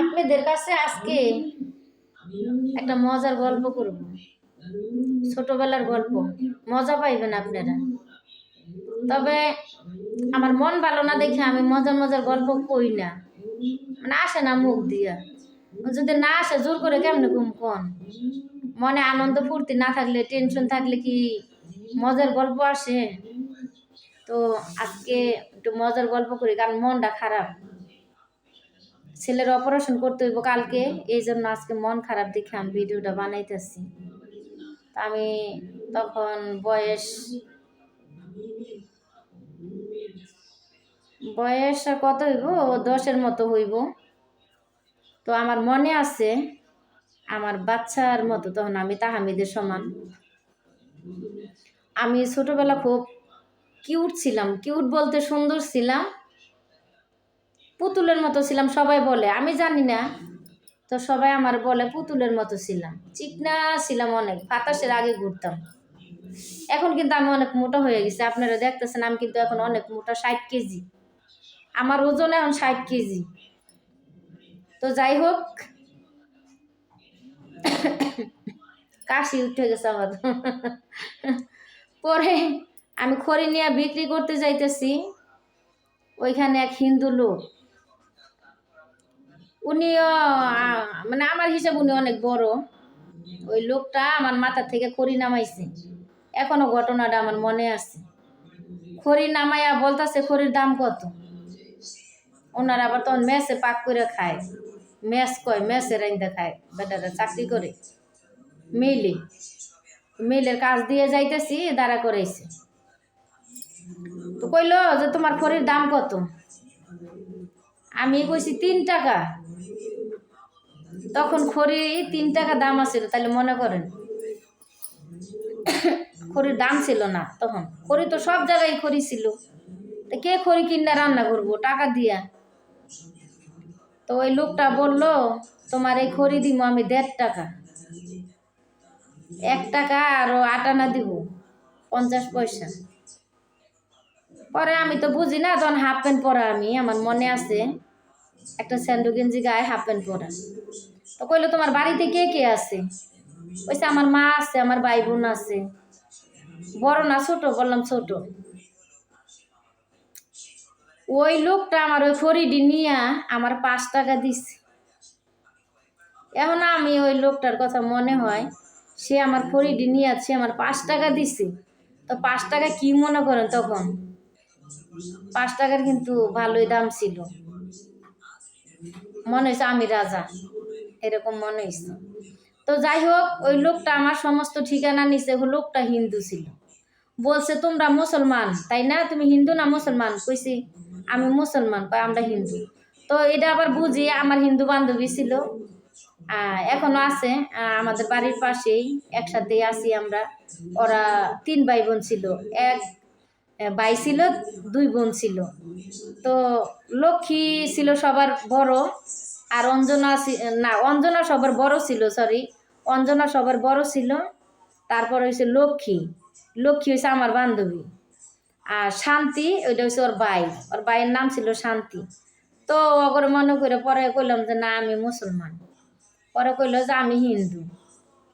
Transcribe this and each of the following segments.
আপনাদের কাছে আজকে একটা মজার গল্প করব। ছোটবেলার গল্প। মজা পাইবেন আপনারা। তবে আমার মন ভালো না দেখে আমি মজার মজার গল্প কই না। মানে আসে না মুখ দিয়া। যদি না আসে, জোর করে কেমনে ঘুম কন? মনে আনন্দ ফুর্তি না থাকলে টেনশন থাকলে কি মজার গল্প আসে? তো আজকে একটু মজার গল্প করি, কারণ মনটা খারাপ। ছেলের অপারেশন করতে হইব কালকে এই জন্য আজকে মন খারাপ দেখে আমি ভিডিওটা বানাইতেছি। আমি তখন বয়স বয়স কত হইব? দশের মতো হইব। তো আমার মনে আছে, আমার বাচ্চার মতো তখন আমি তাহামিদের সমান। আমি ছোটবেলা খুব কিউট ছিলাম কিউট বলতে সুন্দর ছিলাম পুতুলের মতো ছিলাম, সবাই বলে। আমি জানি না, তো সবাই আমার বলে, পুতুলের মতো ছিলাম। চিকনা ছিলাম অনেক, বাতাসের আগে ঘুরতাম। এখন কিন্তু আমি অনেক মোটা হয়ে গেছি, আপনারা দেখতেছেন, আমি কিন্তু এখন অনেক মোটা, ষাট কেজি। আমার ওজন এখন ষাট কেজি। তো যাই হোক, কাশি উঠে গেছে আমার। পরে আমি খড়ি নিয়ে বিক্রি করতে যাইতেছি, ওইখানে এক হিন্দু লোক। উনিও মানে আমার হিসাব উনি অনেক বড়। ওই লোকটা আমার মাথা থেকে খড়ি নামাইছে। এখনও ঘটনাটা আমার মনে আছে। খড়ি নামাইয়া বলতাছে, খড়ির দাম কত? ওনারা আবার তখন মেসে পাক করে খায়। মেস কয়, মেসে রাইন্দা খায়। বেটারা চাকরি করে। মিলে, মিলের কাজ দিয়ে যাইতেছি, দাঁড়া করেছে তো কইলো যে, তোমার খড়ির দাম কত? আমি কইছি, তিন টাকা। তখন খড়ি তিন টাকা দাম আছিল তাহলে মনে করেন। খড়ির দাম ছিল না তখন। খড়ি তো সব জায়গায় খড়ি ছিল। তা কে খড়ি কিনে রান্না করব, টাকা দিয়া? তো ওই লোকটা বলল, তোমার এই খড়ি দিব আমি দেড় টাকা। এক টাকা আরও আটানা দিব, পঞ্চাশ পয়সা। পরে আমি তো বুঝি না, তখন হাফ প্যান্ট পরা আমি, আমার মনে আছে। একটা স্যান্ডো গেঞ্জি গায়ে হাফ প্যান্ট পরা। তো কইলো, তোমার বাড়িতে কে কে আছে? কইছে, আমার মা আছে, আমার ভাই বোন আছে। বড় না ছোট? বললাম, ছোট। ওই লোকটা আমার ওই খড়িটি নিয়ে আমার পাঁচ টাকা দিছে। এখন আমি ওই লোকটার কথা মনে হয়, সে আমার খড়িটি নিয়ে আছে আমার পাঁচ টাকা দিছে। তো পাঁচ টাকা কি মনে করেন তখন? পাঁচ টাকার কিন্তু ভালোই দাম ছিল। মনে হয়েছে আমি রাজা। এরকম মনে হয়েছে তো যাই হোক, ওই লোকটা আমার সমস্ত ঠিকানা ওই লোকটা হিন্দু ছিল। বলছে, তোমরা মুসলমান, তাই না? তুমি হিন্দু না মুসলমান? কইছি, আমি মুসলমান, কয়, আমরা হিন্দু। তো এটা আবার বুঝি, আমার হিন্দু বান্ধবী ছিল। এখনও আছে আমাদের বাড়ির পাশেই, একসাথেই আছি আমরা। ওরা তিন ভাই বোন ছিল। এক ভাই ছিল, দুই বোন ছিল। তো লক্ষ্মী ছিল সবার বড়, আর অঞ্জনা না, অঞ্জনা সবার বড় ছিল সরি অঞ্জনা সবার বড় ছিল, তারপর হয়েছে লক্ষ্মী। লক্ষ্মী হয়েছে আমার বান্ধবী। আর শান্তি, ওইটা হচ্ছে ওর ভাই। ওর ভাইয়ের নাম ছিল শান্তি। তো অগর মনে করে পরে কইলাম যে, না, আমি মুসলমান। পরে কইলো যে, আমি হিন্দু।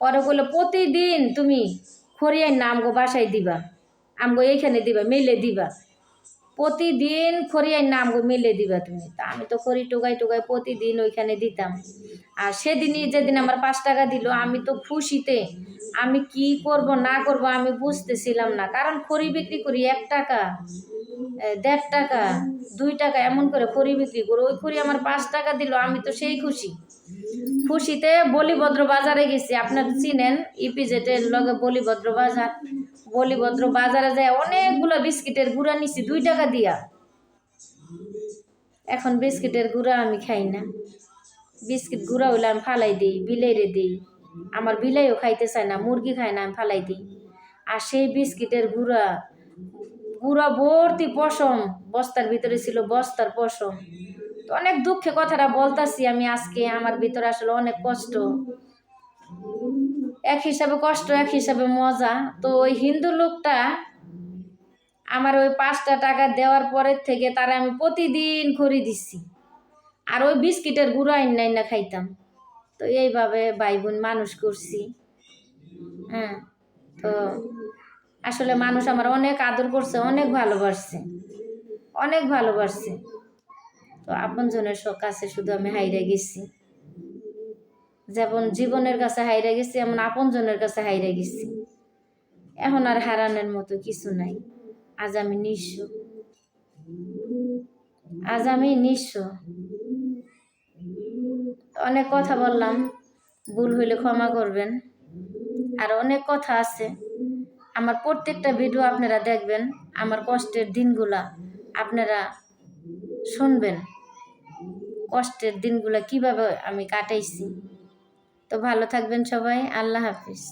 পরে কইলো, প্রতিদিন তুমি খড়িয়ার না আমগো বাসায় দিবা। আমগো এইখানে দিবা, মেলে দিবা। প্রতিদিন খড়িয়ার না আমগো মেলে দিবা তুমি। তা আমি তো খড়ি টুকাই টুকাই প্রতিদিন ওইখানে দিতাম। আর সেদিনই যেদিন আমার পাঁচ টাকা দিল, আমি তো খুশিতে, আমি কি করব, না করব আমি বুঝতেছিলাম না। কারণ খড়ি বিক্রি করি এক টাকা দেড় টাকা, দুই টাকা, এমন করে খড়ি বিক্রি করি। ওই খড়ি আমার পাঁচ টাকা দিল, আমি তো সেই খুশি। খুশিতে বলিভদ্র বাজারে গেছি। আপনারা চিনেন ইপিজেটের লগে বলিভদ্র বাজার। বলিভদ্র বাজারে যায় অনেকগুলো বিস্কিটের গুঁড়া নিছি, দুই টাকা দিয়া। এখন বিস্কিটের গুঁড়া আমি খাই না। বিস্কিট গুঁড়া হইলে আমি ফালাই দিই, বিলাইরে দিই। আমার বিলাইও খাইতে চায় না, মুরগি খায় না, আমি ফালাই দিই। আর সেই বিস্কিটের গুঁড়া গুঁড়া ভর্তি পশম, বস্তার ভিতরে ছিল বস্তার পশম। তো অনেক দুঃখে কথাটা বলতাছি আমি আজকে, আমার ভিতরে আসলে অনেক কষ্ট। এক হিসাবে কষ্ট, এক হিসাবে মজা। তো ওই হিন্দু লোকটা আমার ওই পাঁচটা টাকা দেওয়ার পরের থেকে তারা আমি প্রতিদিন খড়ি দিচ্ছি আর ওই বিস্কিটের গুঁড়ো আইন না খাইতাম। তো এইভাবে ভাই বোন মানুষ করছি। হ্যাঁ তো আসলে মানুষ আমার অনেক আদর করছে, অনেক ভালোবাসছে অনেক ভালোবাসছে। তো আপনজনের সব আছে, শুধু আমি হাইরে গেছি। যেমন জীবনের কাছে হাইরে গেছি, এমন আপনজনের কাছে হাইরে গেছি। এখন আর হারানোর মতো কিছু নাই। আজ আমি নিঃস্ব। আজ আমি নিঃস্ব। অনেক কথা বললাম। ভুল হইলে ক্ষমা করবেন। আর অনেক কথা আছে। আমার প্রত্যেকটা ভিডিও আপনারা দেখবেন। আমার কষ্টের দিনগুলা আপনারা শুনবেন। কষ্টের দিনগুলা কীভাবে আমি কাটাইছি। তো ভালো থাকবেন সবাই। আল্লাহ হাফিজ।